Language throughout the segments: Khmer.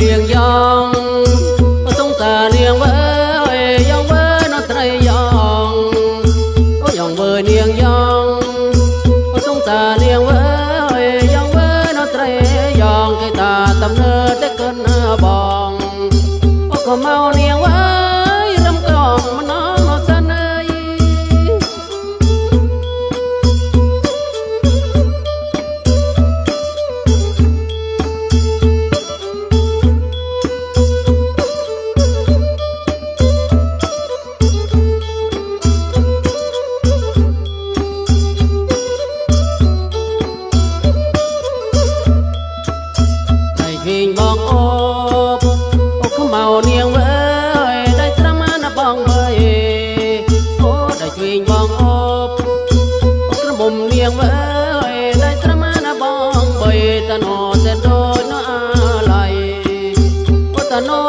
เลียงยองสงตาเลียงเว้ยยองเว้ยนอตรยองโอยองเว้ยเลียงยองสงตาเลียงเว้ยยองเว้ยนอตรยองไกตาตำเนอ បងអូបអូខ្មៅនាងអើយដែលត្រមណាបងអើយអូដែលជួយបងអូបអូក្រមុំនាងអើយដែលត្រមណាបងបើតណោតដូនអឡៃអូតណោ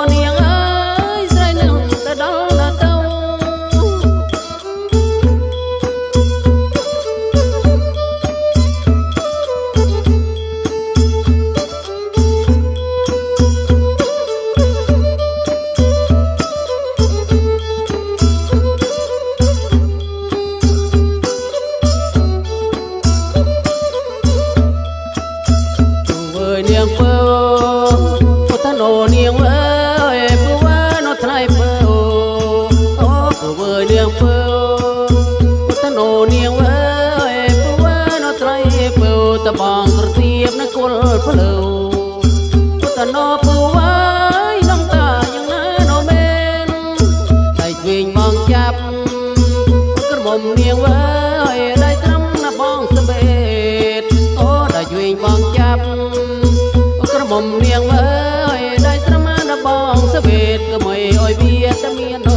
នាងពើពុទ្ធនោនាងអើយពើវ៉ានោថ្លៃពើអូពើវ៉ានាងពើពុទ្ធនោនាងអើយពើវ៉ានោថ្លៃពើតបងក្រទៀបនឹងគល់ផ្លូវពុទ្ធនោពើវ៉ានងតាយ៉ាងណានោមែនតែវិញមកចាប់ក្រមុំនាងអើយដៃត្រឹមណាបងសំបេតអូដល់វិញមកចាប់ មុំនាងវើយได้ស្រមានបងស្វេតក៏មិនអុយវាតែមាន